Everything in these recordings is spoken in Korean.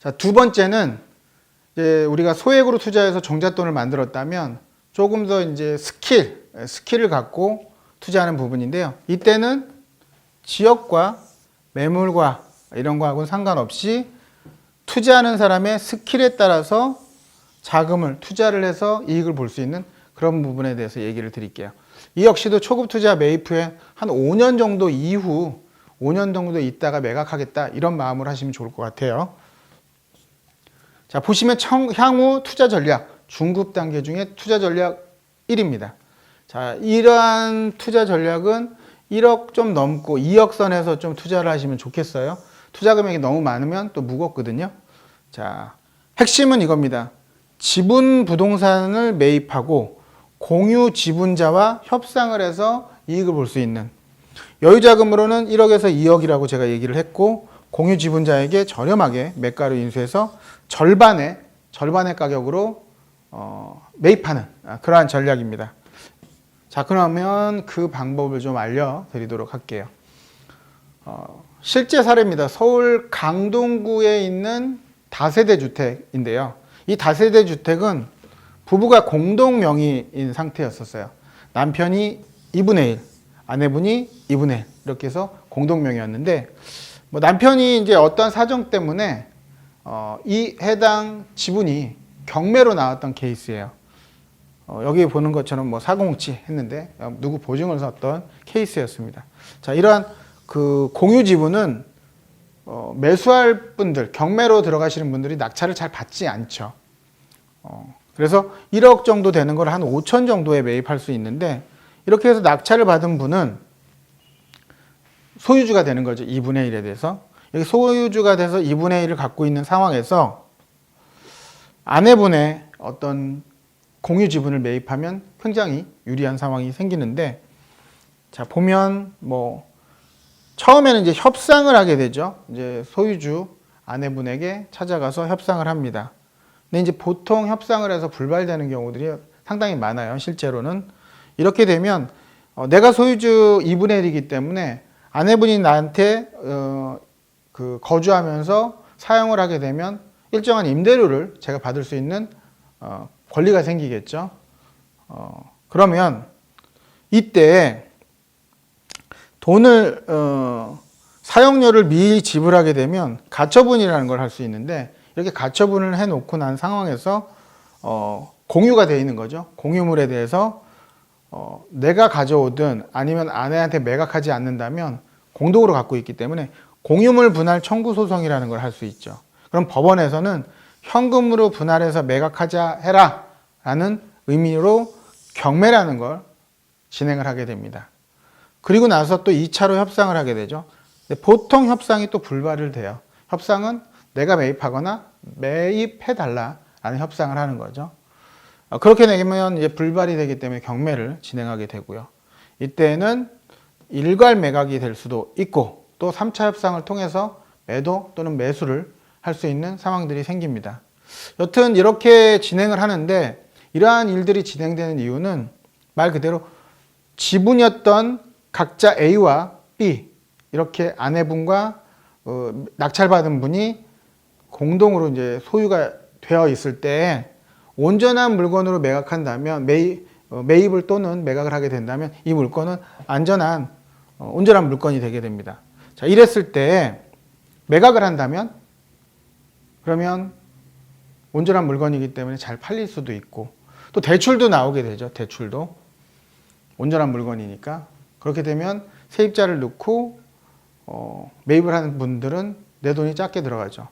자, 두 번째는 이제 우리가 소액으로 투자해서 종잣돈을 만들었다면 조금 더 이제 스킬, 스킬을 갖고 투자하는 부분인데요. 이때는 지역과 매물과 이런 거하고는 상관없이 투자하는 사람의 스킬에 따라서 자금을 투자를 해서 이익을 볼 수 있는 그런 부분에 대해서 얘기를 드릴게요. 이 역시도 초급 투자 매입 후에 한 5년 정도 이후 5년 정도 있다가 매각하겠다 이런 마음으로 하시면 좋을 것 같아요. 자, 보시면 청, 향후 투자 전략 중급 단계 중에 투자 전략 1입니다. 자, 이러한 투자 전략은 1억 좀 넘고 2억 선에서 좀 투자를 하시면 좋겠어요. 투자 금액이 너무 많으면 또 무겁거든요. 자, 핵심은 이겁니다. 지분 부동산을 매입하고 공유 지분자와 협상을 해서 이익을 볼 수 있는 여유 자금으로는 1억에서 2억이라고 제가 얘기를 했고 공유 지분자에게 저렴하게 매가로 인수해서 절반의 절반의 가격으로 어, 매입하는 아, 그러한 전략입니다. 자 그러면 그 방법을 좀 알려드리도록 할게요. 어, 실제 사례입니다. 서울 강동구에 있는 다세대 주택인데요. 이 다세대 주택은 부부가 공동 명의인 상태였었어요. 남편이 2분의 1, 아내분이 2분의 1 이렇게 해서 공동 명의였는데 뭐 남편이 이제 어떤 사정 때문에 어, 이 해당 지분이 경매로 나왔던 케이스예요. 어, 여기 보는 것처럼 뭐 사공치 했는데 어, 누구 보증을 섰던 케이스였습니다. 자 이러한 그 공유 지분은 어, 매수할 분들 경매로 들어가시는 분들이 낙찰을 잘 받지 않죠. 어, 그래서 1억 정도 되는 걸 한 5천 정도에 매입할 수 있는데 이렇게 해서 낙찰을 받은 분은 소유주가 되는 거죠. 2분의 1에 대해서. 여기 소유주가 돼서 2분의 1을 갖고 있는 상황에서 아내분의 어떤 공유 지분을 매입하면 굉장히 유리한 상황이 생기는데 자, 보면 뭐 처음에는 이제 협상을 하게 되죠. 이제 소유주 아내분에게 찾아가서 협상을 합니다. 근데 이제 보통 협상을 해서 불발되는 경우들이 상당히 많아요. 실제로는 이렇게 되면 어, 내가 소유주 2분의 1이기 때문에 아내분이 나한테 어, 그 거주하면서 사용을 하게 되면 일정한 임대료를 제가 받을 수 있는 어, 권리가 생기겠죠. 어, 그러면 이때 돈을 어, 사용료를 미리 지불하게 되면 가처분이라는 걸 할 수 있는데 이렇게 가처분을 해놓고 난 상황에서 어, 공유가 돼 있는 거죠. 공유물에 대해서 어, 내가 가져오든 아니면 아내한테 매각하지 않는다면 공동으로 갖고 있기 때문에 공유물 분할 청구 소송이라는 걸 할 수 있죠. 그럼 법원에서는 현금으로 분할해서 매각하자 해라 라는 의미로 경매라는 걸 진행을 하게 됩니다. 그리고 나서 또 2차로 협상을 하게 되죠. 보통 협상이 또 불발을 돼요. 협상은 내가 매입하거나 매입해 달라라는 협상을 하는 거죠. 어, 그렇게 되면 이제 불발이 되기 때문에 경매를 진행하게 되고요. 이때는 일괄 매각이 될 수도 있고 또 3차 협상을 통해서 매도 또는 매수를 할 수 있는 상황들이 생깁니다. 여튼 이렇게 진행을 하는데 이러한 일들이 진행되는 이유는 말 그대로 지분이었던 각자 A와 B 이렇게 아내분과 어, 낙찰받은 분이 공동으로 이제 소유가 되어 있을 때 온전한 물건으로 매각한다면 매입, 어, 매입을 또는 매각을 하게 된다면 이 물건은 안전한 어, 온전한 물건이 되게 됩니다. 자, 이랬을 때 매각을 한다면 그러면 온전한 물건이기 때문에 잘 팔릴 수도 있고 또 대출도 나오게 되죠. 대출도 온전한 물건이니까 그렇게 되면 세입자를 넣고 어, 매입을 하는 분들은 내 돈이 작게 들어가죠.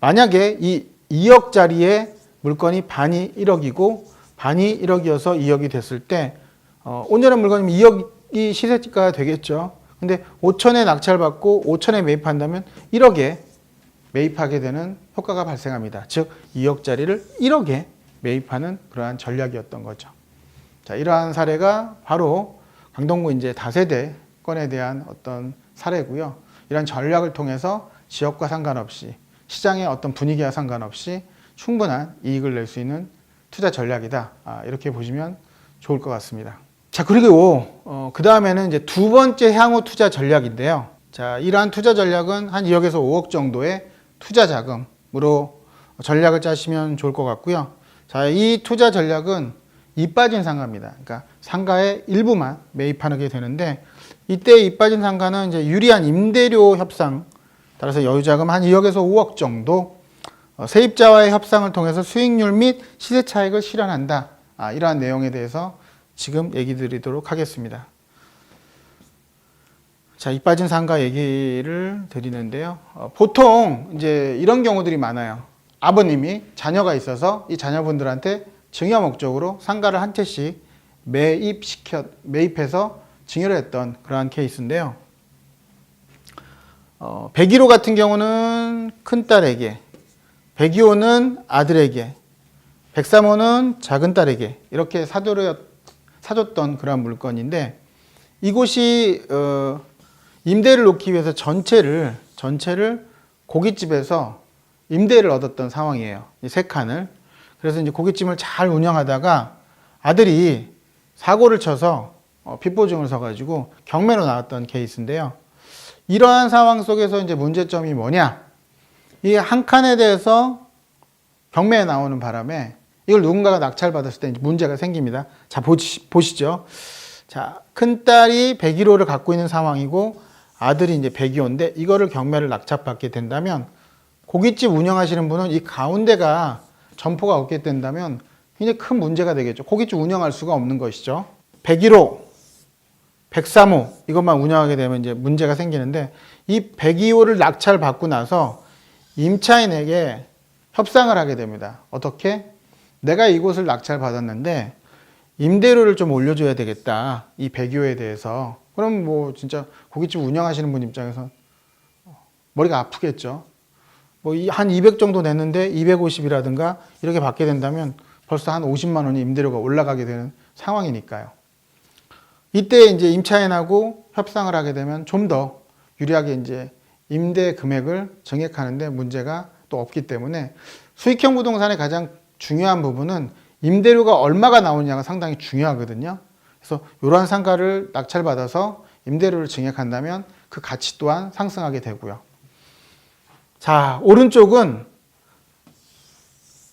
만약에 이 2억짜리의 물건이 반이 1억이고 반이 1억이어서 2억이 됐을 때 어, 온전한 물건이면 2억이 시세가 되겠죠. 근데 5천에 낙찰받고 5천에 매입한다면 1억에 매입하게 되는 효과가 발생합니다. 즉 2억짜리를 1억에 매입하는 그러한 전략이었던 거죠. 자, 이러한 사례가 바로 강동구 이제 다세대 건에 대한 어떤 사례고요. 이런 전략을 통해서 지역과 상관없이 시장의 어떤 분위기와 상관없이 충분한 이익을 낼 수 있는 투자 전략이다. 아, 이렇게 보시면 좋을 것 같습니다. 자, 그리고 어, 그 다음에는 이제 두 번째 향후 투자 전략인데요. 자, 이러한 투자 전략은 한 2억에서 5억 정도의 투자 자금을 방법으로 전략을 짜시면 좋을 것 같고요. 자, 이 투자 전략은 이 빠진 상가입니다. 그러니까 상가의 일부만 매입하게 되는데 이때 이 빠진 상가는 이제 유리한 임대료 협상 따라서 여유자금 한 2억에서 5억 정도 어, 세입자와의 협상을 통해서 수익률 및 시세 차익을 실현한다. 아, 이러한 내용에 대해서 지금 얘기 드리도록 하겠습니다. 자, 이 빠진 상가 얘기를 드리는데요. 어, 보통 이제 이런 경우들이 많아요. 아버님이 자녀가 있어서 이 자녀분들한테 증여 목적으로 상가를 한 채씩 매입시켜 매입해서 증여를 했던 그러한 케이스인데요. 어, 101호 같은 경우는 큰딸에게, 102호는 아들에게, 103호는 작은 딸에게 이렇게 사도를 사줬던 그러한 물건인데 이곳이 어, 임대를 놓기 위해서 전체를 전체를 고깃집에서 임대를 얻었던 상황이에요. 이 세 칸을. 그래서 이제 고깃집을 잘 운영하다가 아들이 사고를 쳐서 어, 빚보증을 서가지고 경매로 나왔던 케이스인데요. 이러한 상황 속에서 이제 문제점이 뭐냐? 이 한 칸에 대해서 경매에 나오는 바람에 이걸 누군가가 낙찰받았을 때 문제가 생깁니다. 자, 보시, 보시죠. 자, 큰 딸이 101호를 갖고 있는 상황이고 아들이 이제 102호인데 이거를 경매를 낙찰받게 된다면 고깃집 운영하시는 분은 이 가운데가 점포가 없게 된다면 굉장히 큰 문제가 되겠죠. 고깃집 운영할 수가 없는 것이죠. 101호, 103호 이것만 운영하게 되면 이제 문제가 생기는데 이 102호를 낙찰받고 나서 임차인에게 협상을 하게 됩니다. 어떻게? 내가 이곳을 낙찰 받았는데 임대료를 좀 올려줘야 되겠다. 이 102호에 대해서. 그럼 뭐 진짜 고깃집 운영하시는 분 입장에서 머리가 아프겠죠. 뭐 한 200 정도 냈는데 250이라든가 이렇게 받게 된다면 벌써 한 50만 원이 임대료가 올라가게 되는 상황이니까요. 이때 이제 임차인하고 협상을 하게 되면 좀 더 유리하게 이제 임대 금액을 정액하는데 문제가 또 없기 때문에 수익형 부동산의 가장 중요한 부분은 임대료가 얼마가 나오느냐가 상당히 중요하거든요. 그래서 이러한 상가를 낙찰받아서 임대료를 증액한다면 그 가치 또한 상승하게 되고요. 자, 오른쪽은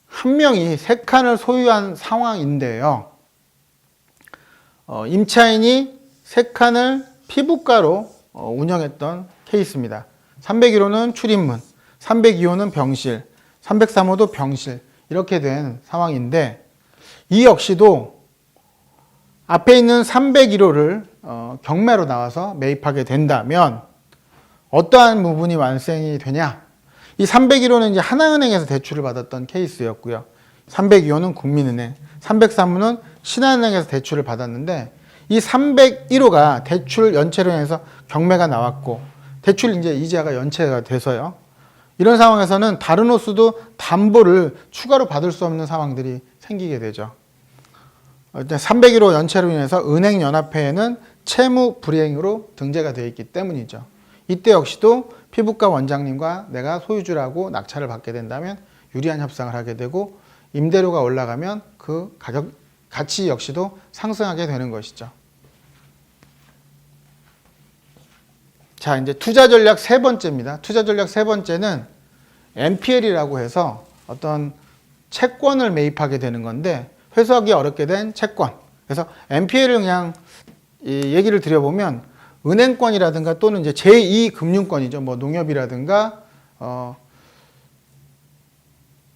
한 명이 세 칸을 소유한 상황인데요. 어, 임차인이 세 칸을 피부과로 어, 운영했던 케이스입니다. 301호는 출입문, 302호는 병실, 303호도 병실 이렇게 된 상황인데 이 역시도 앞에 있는 301호를 어, 경매로 나와서 매입하게 된다면 어떠한 부분이 완성이 되냐? 이 301호는 이제 하나은행에서 대출을 받았던 케이스였고요. 302호는 국민은행, 303호는 신한은행에서 대출을 받았는데 이 301호가 대출 연체로 인해서 경매가 나왔고 대출 이제 이자가 연체가 돼서요. 이런 상황에서는 다른 호수도 담보를 추가로 받을 수 없는 상황들이 생기게 되죠. 301호 연체로 인해서 은행연합회에는 채무 불이행으로 등재가 되어 있기 때문이죠. 이때 역시도 피부과 원장님과 내가 소유주라고 낙찰을 받게 된다면 유리한 협상을 하게 되고 임대료가 올라가면 그 가격 가치 역시도 상승하게 되는 것이죠. 자, 이제 투자 전략 세 번째입니다. 투자 전략 세 번째는 NPL이라고 해서 어떤 채권을 매입하게 되는 건데 회수하기 어렵게 된 채권. 그래서 NPL을 그냥 이 얘기를 드려보면 은행권이라든가 또는 이제 제2 금융권이죠. 뭐 농협이라든가 어,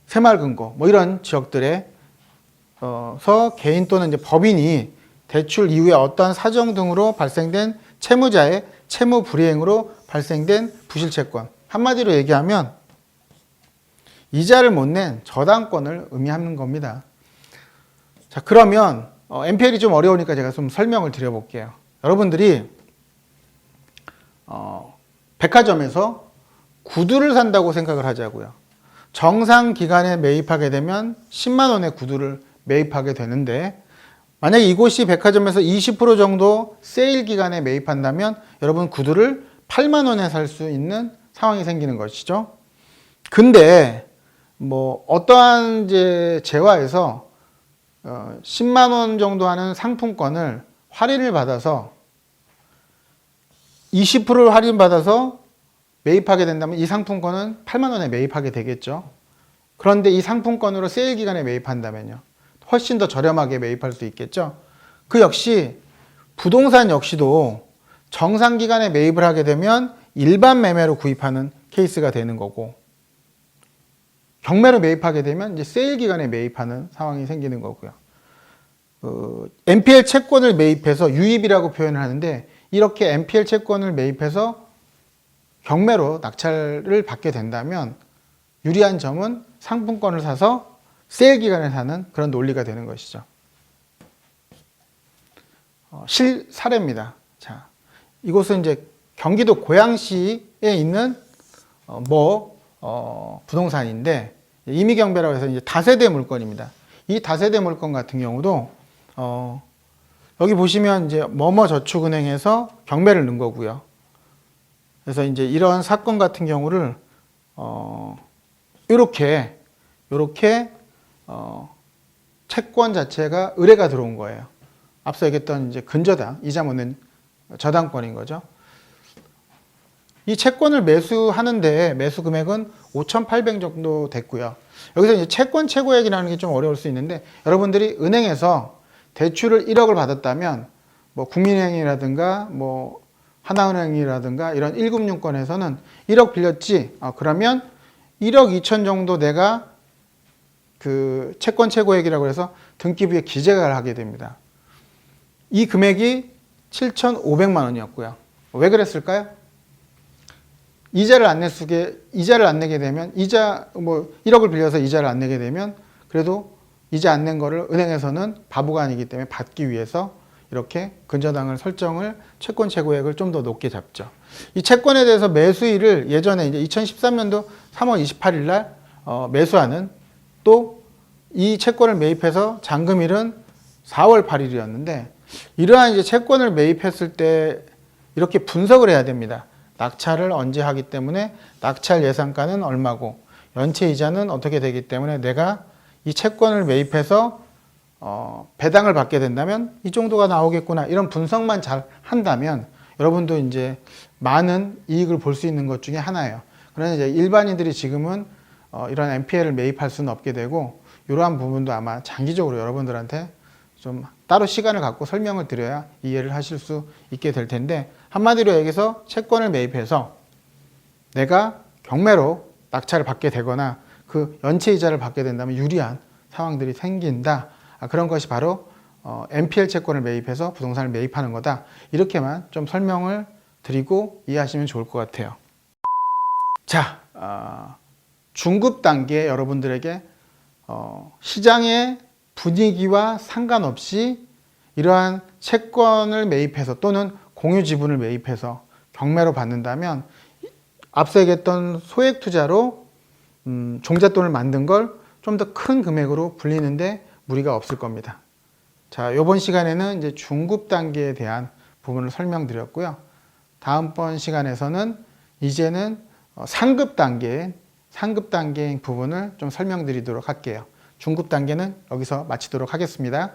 새마을금고 뭐 이런 지역들에 어서 개인 또는 이제 법인이 대출 이후에 어떠한 사정 등으로 발생된 채무자의 채무 불이행으로 발생된 부실채권 한마디로 얘기하면 이자를 못 낸 저당권을 의미하는 겁니다. 자 그러면 어, NPL이 좀 어려우니까 제가 좀 설명을 드려볼게요. 여러분들이 어, 백화점에서 구두를 산다고 생각을 하자고요. 정상 기간에 매입하게 되면 10만 원의 구두를 매입하게 되는데 만약에 이곳이 백화점에서 20% 정도 세일 기간에 매입한다면 여러분 구두를 8만 원에 살 수 있는 상황이 생기는 것이죠. 근데 뭐 어떠한 이제 재화에서 어 10만 원 정도 하는 상품권을 할인을 받아서 20%를 할인 받아서 매입하게 된다면 이 상품권은 8만 원에 매입하게 되겠죠. 그런데 이 상품권으로 세일 기간에 매입한다면요. 훨씬 더 저렴하게 매입할 수 있겠죠. 그 역시 부동산 역시도 정상 기간에 매입을 하게 되면 일반 매매로 구입하는 케이스가 되는 거고 경매로 매입하게 되면 이제 세일 기간에 매입하는 상황이 생기는 거고요. 어, NPL 채권을 매입해서 유입이라고 표현을 하는데 이렇게 NPL 채권을 매입해서 경매로 낙찰을 받게 된다면 유리한 점은 상품권을 사서 세일 기간에 사는 그런 논리가 되는 것이죠. 어, 실 사례입니다. 자, 이곳은 이제 경기도 고양시에 있는 어, 뭐 어, 부동산인데 임의경배라고 해서 이제 다세대 물건입니다. 이 다세대 물건 같은 경우도 어, 여기 보시면 이제 뭐뭐 저축은행에서 경매를 넣은 거고요. 그래서 이제 이런 사건 같은 경우를 어, 이렇게 이렇게 어, 채권 자체가 의뢰가 들어온 거예요. 앞서 얘기했던 이제 근저당 이자 묻는 저당권인 거죠. 이 채권을 매수하는데 매수 금액은 5,800 정도 됐고요. 여기서 이제 채권 최고액이라는 게 좀 어려울 수 있는데 여러분들이 은행에서 대출을 1억을 받았다면 뭐 국민은행이라든가 뭐 하나은행이라든가 이런 1금융권에서는 1억 빌렸지. 아, 그러면 1억 2천 정도 내가 그 채권 최고액이라고 해서 등기부에 기재를 하게 됩니다. 이 금액이 7,500만 원이었고요. 왜 그랬을까요? 이자를 안 내수게 이자를 안 내게 되면 이자 뭐 1억을 빌려서 이자를 안 내게 되면 그래도 이자 안 낸 거를 은행에서는 바보가 아니기 때문에 받기 위해서 이렇게 근저당을 설정을 채권 최고액을 좀 더 높게 잡죠. 이 채권에 대해서 매수일을 예전에 이제 2013년도 3월 28일 날 어, 매수하는 또 이 채권을 매입해서 잔금일은 4월 8일이었는데 이러한 이제 채권을 매입했을 때 이렇게 분석을 해야 됩니다. 낙찰을 언제 하기 때문에 낙찰 예상가는 얼마고 연체 이자는 어떻게 되기 때문에 내가 이 채권을 매입해서 어, 배당을 받게 된다면 이 정도가 나오겠구나 이런 분석만 잘 한다면 여러분도 이제 많은 이익을 볼 수 있는 것 중에 하나예요. 그러나 이제 일반인들이 지금은 어, 이런 NPL을 매입할 수는 없게 되고 이러한 부분도 아마 장기적으로 여러분들한테 좀 따로 시간을 갖고 설명을 드려야 이해를 하실 수 있게 될 텐데 한마디로 얘기해서 채권을 매입해서 내가 경매로 낙찰을 받게 되거나 그 연체 이자를 받게 된다면 유리한 상황들이 생긴다. 아, 그런 것이 바로 어, NPL 채권을 매입해서 부동산을 매입하는 거다. 이렇게만 좀 설명을 드리고 이해하시면 좋을 것 같아요. 자, 어, 중급 단계 여러분들에게 어, 시장의 분위기와 상관없이 이러한 채권을 매입해서 또는 공유 지분을 매입해서 경매로 받는다면 앞서 얘기했던 소액 투자로 음, 종잣돈을 만든 걸 좀 더 큰 금액으로 불리는데 무리가 없을 겁니다. 자, 이번 시간에는 이제 중급 단계에 대한 부분을 설명드렸고요. 다음번 시간에서는 이제는 어, 상급 단계, 상급 단계의 부분을 좀 설명드리도록 할게요. 중급 단계는 여기서 마치도록 하겠습니다.